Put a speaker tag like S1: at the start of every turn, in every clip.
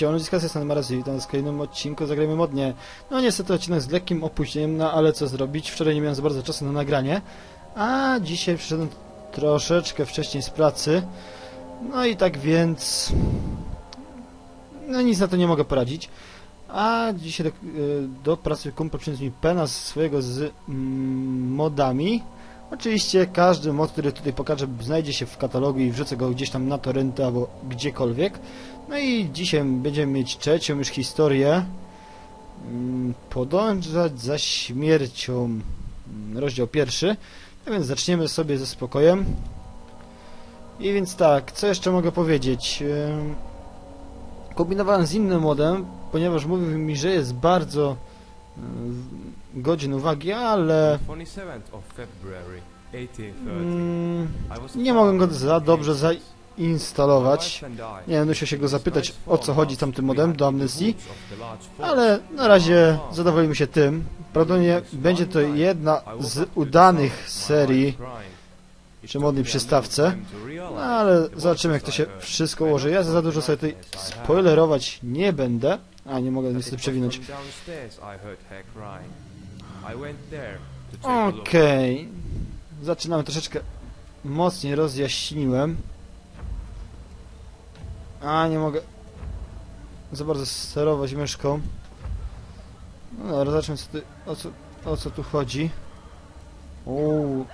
S1: siema, ludziska, jestem Maraz i witam w kolejnym odcinku Zagrajmy Modnie. No niestety odcinek z lekkim opóźnieniem, no ale co zrobić, wczoraj nie miałem za bardzo czasu na nagranie, a dzisiaj przyszedłem troszeczkę wcześniej z pracy, no i tak więc... No nic na to nie mogę poradzić. A dzisiaj do, y, do pracy kumpel przyniósł mi pena z swojego z mm, modami. Oczywiście każdy mod, który tutaj pokażę, znajdzie się w katalogu i wrzucę go gdzieś tam na torrenty albo gdziekolwiek. No i dzisiaj będziemy mieć trzecią już historię. Mm, Podążać za śmiercią. Mm, Rozdział pierwszy. A więc zaczniemy sobie ze spokojem. I więc tak, co jeszcze mogę powiedzieć? Kombinowałem z innym modem, ponieważ mówił mi, że jest bardzo ym, godzin uwagi, ale
S2: 27th of February 1830.
S1: mm, nie mogłem go za dobrze zainstalować.
S2: My wife and I
S1: Nie wiem, musiał się go zapytać o co chodzi tamtym modem do amnestii, ale na razie zadowolimy się tym. Prawdopodobnie będzie to jedna z udanych serii przy modnej przystawce, no ale zobaczymy jak to się wszystko ułoży. Ja za dużo sobie tutaj spoilerować nie będę. A, nie mogę niestety przewinąć. Okej. Zaczynamy troszeczkę mocniej rozjaśniłem. A, nie mogę za bardzo sterować myszką. No dobra, zacznę co ty, o, co, o co tu chodzi. Uuu.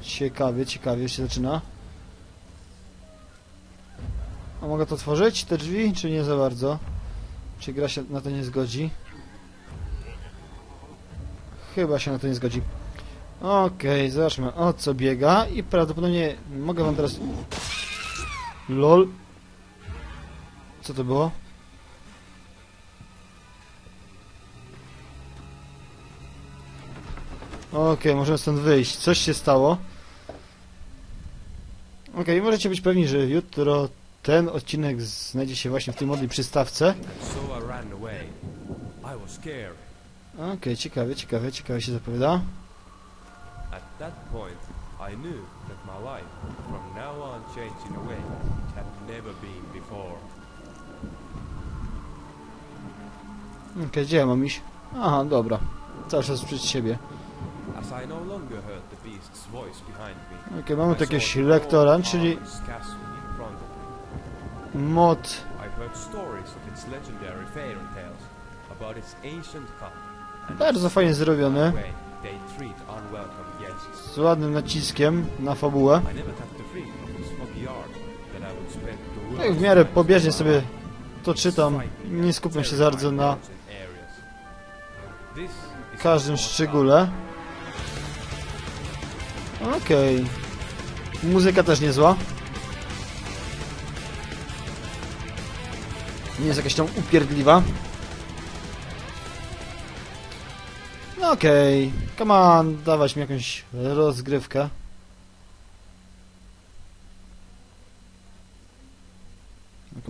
S1: Ciekawie, ciekawie się zaczyna. A mogę to otworzyć, te drzwi, czy nie za bardzo? Czy gra się na to nie zgodzi? Chyba się na to nie zgodzi. Okej, zobaczmy o co biega i prawdopodobnie mogę wam teraz... LOL. Co to było? Okej, możemy stąd wyjść. Coś się stało. Okej, możecie być pewni, że jutro ten odcinek znajdzie się właśnie w tej modnej przystawce. Okej, ciekawie, ciekawie, ciekawie się zapowiada.
S2: At that point, I knew that my life, changed in a way it had never been before.
S1: Okej, gdzie ja mam iść? Aha, dobra. Cały czas przed siebie.
S2: No
S1: Okej, mamy
S2: I
S1: tu jakiegoś lektora, czyli mod bardzo fajnie zrobiony, z ładnym naciskiem na fabułę.
S2: I
S1: w miarę pobieżnie sobie to czytam, nie skupiam się bardzo na każdym szczególe. Okej. Muzyka też niezła. Nie jest jakaś tam upierdliwa. No okej. Come on, dawać mi jakąś rozgrywkę.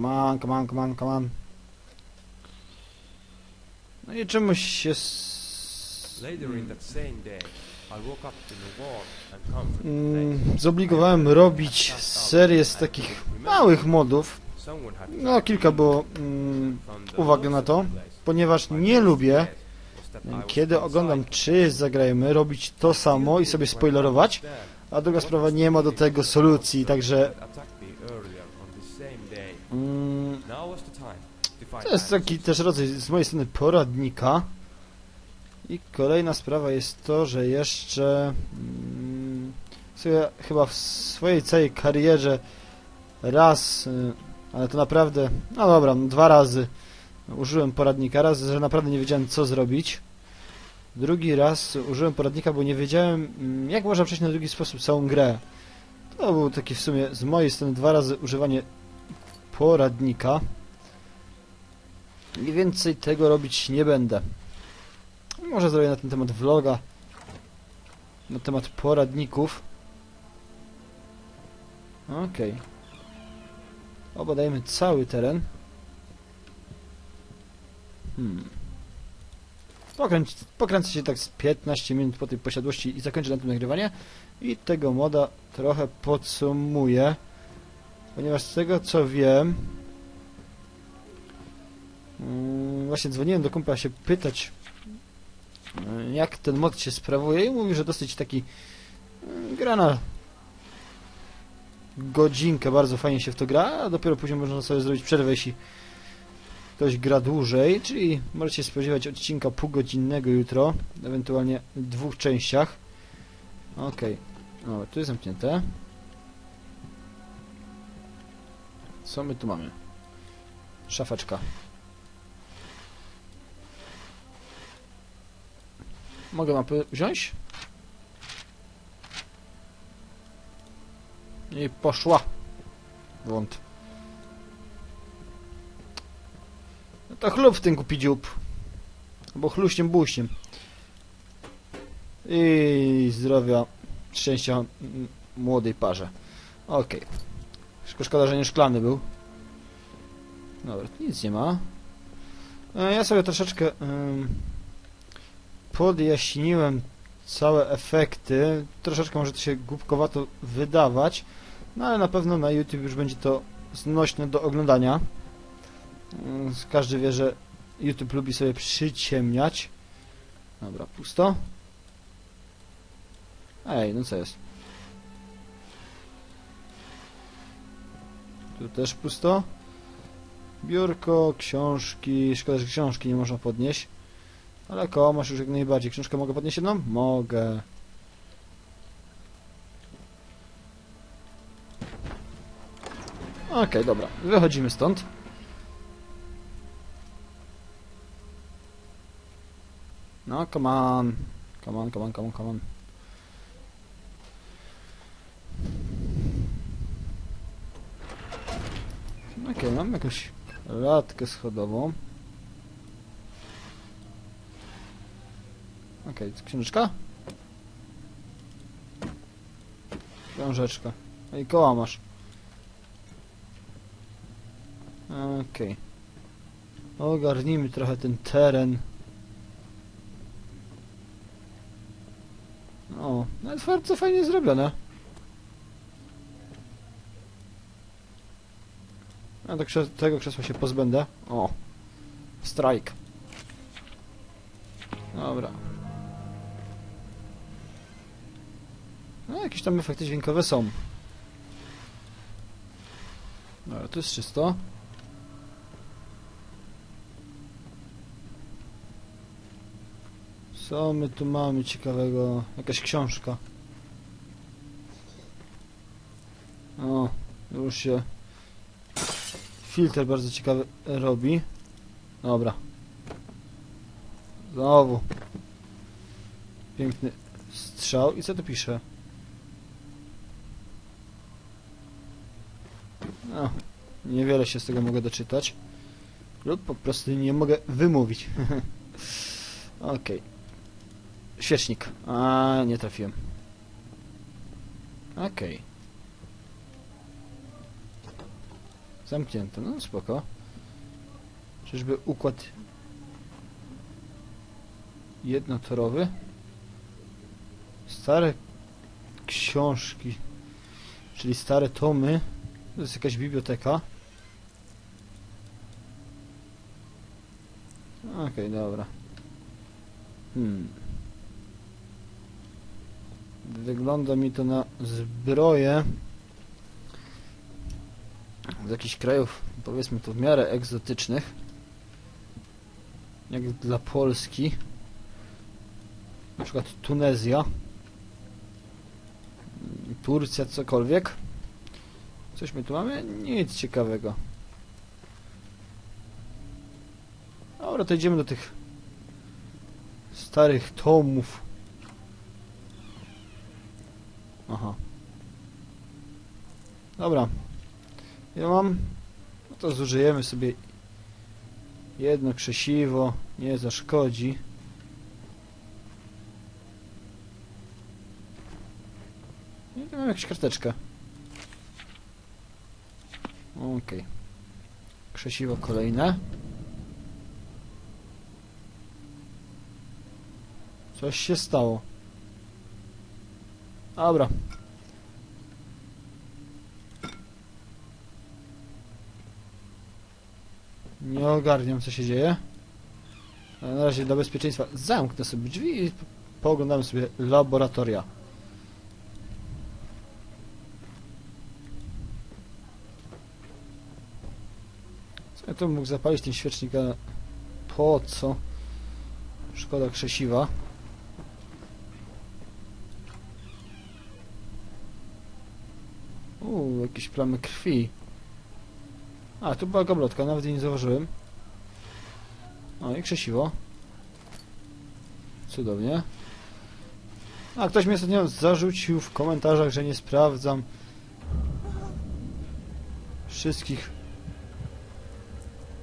S1: Come on, come on, come on, come on. No i czemuś się... s-
S2: Later in that same day, I woke up in a warm and comfortable
S1: Mm, zobligowałem robić serię z takich małych modów. No, kilka było mm, na to, ponieważ nie lubię,
S2: was
S1: kiedy oglądam czy zagrajmy, robić to samo i sobie spoilerować, a druga sprawa, nie ma do tego solucji, także
S2: to
S1: jest taki też rodzaj z mojej strony poradnika. I kolejna sprawa jest to, że jeszcze mm, sobie chyba w swojej całej karierze raz, y, ale to naprawdę, no dobra, no dwa razy użyłem poradnika. Raz, że naprawdę nie wiedziałem co zrobić. Drugi raz użyłem poradnika, bo nie wiedziałem mm, jak można przejść na drugi sposób całą grę. To był taki w sumie z mojej strony dwa razy używanie poradnika. I więcej tego robić nie będę. Może zrobię na ten temat vloga. Na temat poradników. Okej. Obadajmy cały teren. Hmm. Pokręć, pokręcę się tak z 15 minut po tej posiadłości i zakończę na tym nagrywanie. I tego moda trochę podsumuję. Ponieważ z tego co wiem, Właśnie dzwoniłem do kumpla się pytać, y, jak ten mod się sprawuje i mówi, że dosyć taki y, gra na godzinkę, bardzo fajnie się w to gra, a dopiero później można sobie zrobić przerwę, jeśli ktoś gra dłużej, czyli możecie spodziewać odcinka półgodzinnego jutro, ewentualnie w dwóch częściach. Okej, okay. tu jest zamknięte. Co my tu mamy? Szafeczka. Mogę mapę wziąć? I poszła. Wąt. No to chlub w tym kupi dziób. Albo chluśniem buśniem. I zdrowia, szczęścia młodej parze. Okej. Szko- Szkoda, że nie szklany był. Dobra, nic nie ma. E, Ja sobie troszeczkę podjaśniłem całe efekty. Troszeczkę może to się głupkowato wydawać, no ale na pewno na YouTube już będzie to znośne do oglądania. Mm, Każdy wie, że YouTube lubi sobie przyciemniać. Dobra, pusto. Ej, no co jest? Tu też pusto. Biurko, książki. Szkoda, że książki nie można podnieść. Ale koło masz już jak najbardziej. Książkę mogę podnieść jedną? Mogę. Okej, dobra. Wychodzimy stąd. No, come on. Come on, come on, come on, come on. Okej, mam jakąś latkę schodową. Okej, okay, książeczka? Książeczka. No i koła masz. Okej. Ogarnijmy trochę ten teren. O, nawet bardzo fajnie zrobione. Ja do krze tego krzesła się pozbędę. O. Strike. Dobra. No, jakieś tam efekty dźwiękowe są. Dobra, to jest czysto. Co my tu mamy ciekawego? Jakaś książka. O, już się filtr bardzo ciekawy robi. Dobra. Znowu. Piękny strzał. I co tu pisze? No, niewiele się z tego mogę doczytać. Lub po prostu nie mogę wymówić. Okej. Świecznik. A, nie trafiłem. Okej. Zamknięte. No spoko. Czyżby układ jednotorowy? Stare książki, czyli stare tomy. To jest jakaś biblioteka. Okej, dobra. Hmm. Wygląda mi to na zbroję z jakichś krajów, powiedzmy to w miarę egzotycznych. Jak dla Polski. Na przykład Tunezja. Turcja, cokolwiek. Coś my tu mamy? Nic ciekawego. Dobra, to idziemy do tych starych tomów. Aha. Dobra. Ja mam... No to zużyjemy sobie jedno krzesiwo. Nie zaszkodzi. I tu mam jakąś karteczkę. Okej. Krzesiwo kolejne. Coś się stało. Dobra. Nie ogarniam, co się dzieje. Ale na razie dla bezpieczeństwa zamknę sobie drzwi i pooglądamy sobie laboratoria. Co ja tu mógł zapalić ten świecznik, ale po co? Szkoda krzesiwa. Uuu, jakieś plamy krwi. A, tu była gablotka, nawet jej nie zauważyłem. O, i krzesiwo. Cudownie. A, ktoś mnie ostatnio zarzucił w komentarzach, że nie sprawdzam wszystkich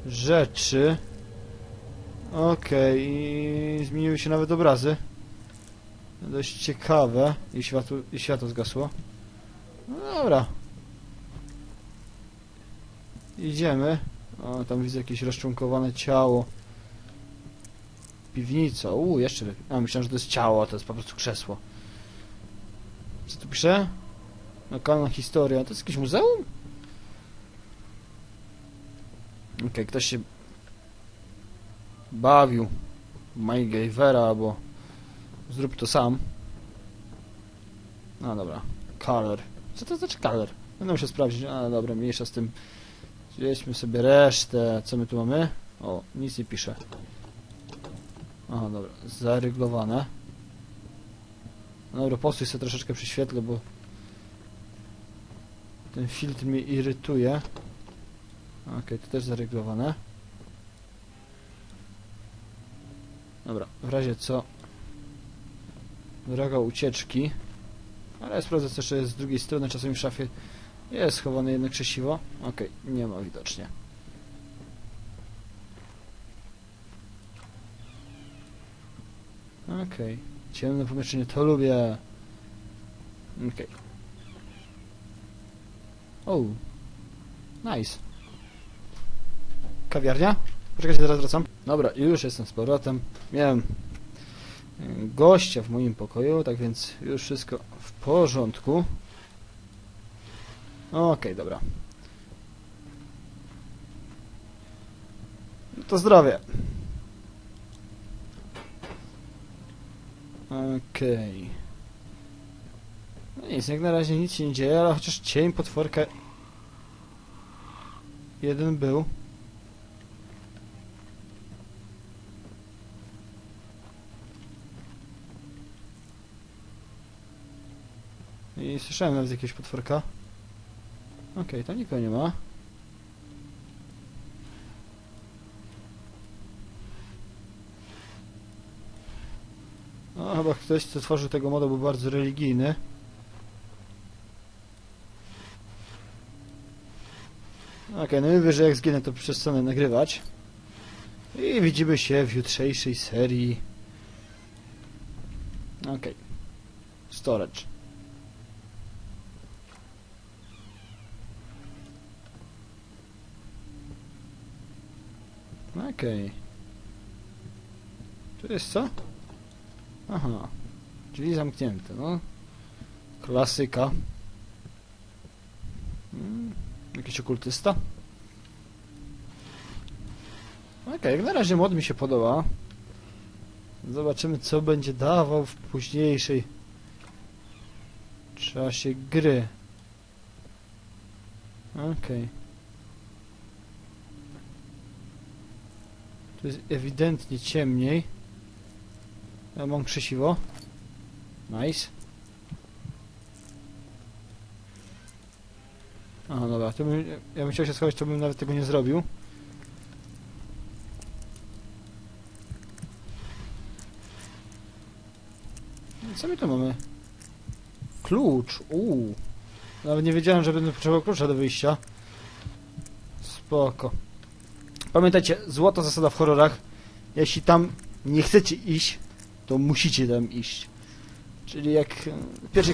S1: rzeczy. Okej, i zmieniły się nawet obrazy. Dość ciekawe. I światło, i światło zgasło. No dobra. Idziemy. O, tam widzę jakieś rozczłonkowane ciało. Piwnica. Uuu, jeszcze lepiej. A, myślałem, że to jest ciało, a to jest po prostu krzesło. Co tu pisze? Lokalna historia. To jest jakieś muzeum? Okej, ktoś się bawił MacGyvera albo zrób to sam. No dobra. Color. Co to znaczy color? Będę musiał sprawdzić. A dobra, mniejsza z tym. Zjedźmy sobie resztę. Co my tu mamy? O, nic nie pisze. Aha, dobra. Zaryglowane. No dobra, postój sobie troszeczkę przy świetle, bo ten filtr mnie irytuje. Okej, to też zaryglowane. Dobra, w razie co droga ucieczki. Ale ja sprawdzę co jeszcze jest z drugiej strony, czasami w szafie jest schowane jedno krzesiwo. Okej, nie ma widocznie. Okej, ciemne pomieszczenie, to lubię. Okej. O, nice. Kawiarnia? Poczekajcie, zaraz wracam. Dobra, już jestem z powrotem. Miałem y, gościa w moim pokoju, tak więc już wszystko w porządku. Okej, dobra. No to zdrowie. Okej. No nic, jak na razie nic się nie dzieje, ale chociaż cień potworka jeden był. I słyszałem nawet jakiegoś potworka. Okej, tam nikogo nie ma. No, chyba ktoś, co tworzył tego moda, był bardzo religijny. Okej, no i wyżej jak zginę, to przestanę nagrywać. I widzimy się w jutrzejszej serii. Okej. Storage. Okej. Tu jest co? Aha. Drzwi zamknięte, no. Klasyka. Hmm. Jakiś okultysta? Okej, jak na razie mod mi się podoba. Zobaczymy, co będzie dawał w późniejszej czasie gry. Okej. Jest ewidentnie ciemniej. Ja mam krzesiwo. Nice. Aha, dobra, to bym, ja bym chciał się schować, to bym nawet tego nie zrobił. Co my tu mamy? Klucz, uuu. Nawet nie wiedziałem, że będę potrzebował klucza do wyjścia. Spoko. Pamiętajcie, złota zasada w horrorach. Jeśli tam nie chcecie iść, to musicie tam iść. Czyli jak e, pierwszy...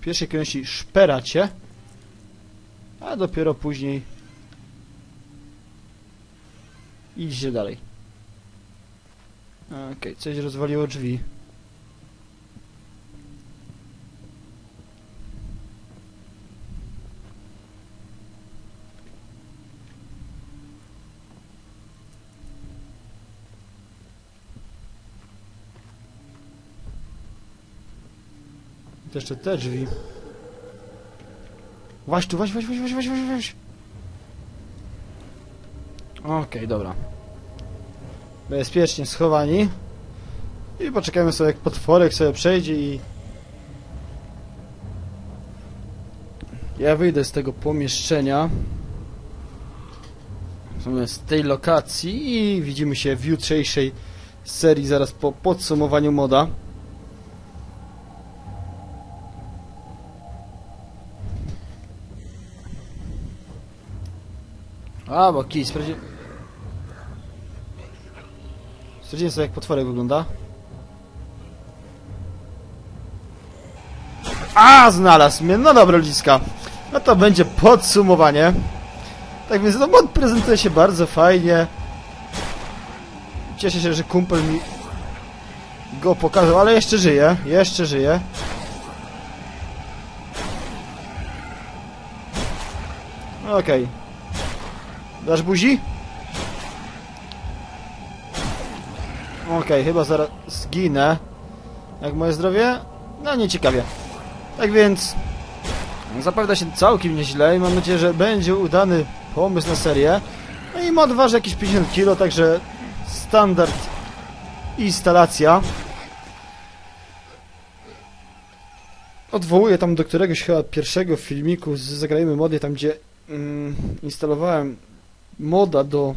S1: W pierwszej kolejności szperacie, a dopiero później idziecie dalej. Okej, coś rozwaliło drzwi. Jeszcze te drzwi. Właź tu, właź, właź, właź, właź, właź. Okej, dobra. Bezpiecznie schowani. I poczekajmy sobie, jak potworek sobie przejdzie i... Ja wyjdę z tego pomieszczenia. Z tej lokacji i widzimy się w jutrzejszej serii zaraz po podsumowaniu moda. A, bo kij, sprawdzi... Sprawdziłem sobie jak potworek wygląda. A, znalazł mnie, no dobra ludziska. No to będzie podsumowanie. Tak więc no mod prezentuje się bardzo fajnie. Cieszę się, że kumpel mi go pokazał, ale jeszcze żyje, jeszcze żyje. Okej. Dasz buzi? Okej, chyba zaraz zginę. Jak moje zdrowie? No nieciekawie. Tak więc zapowiada się całkiem nieźle i mam nadzieję, że będzie udany pomysł na serię. No i mod waży jakieś 50 kg, także standard instalacja. Odwołuję tam do któregoś chyba pierwszego filmiku z Zagrajmy Mody, tam gdzie mm, instalowałem moda do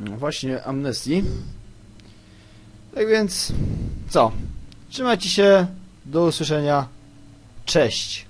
S1: no, właśnie amnestii. Tak więc co? Trzymajcie się, do usłyszenia. Cześć.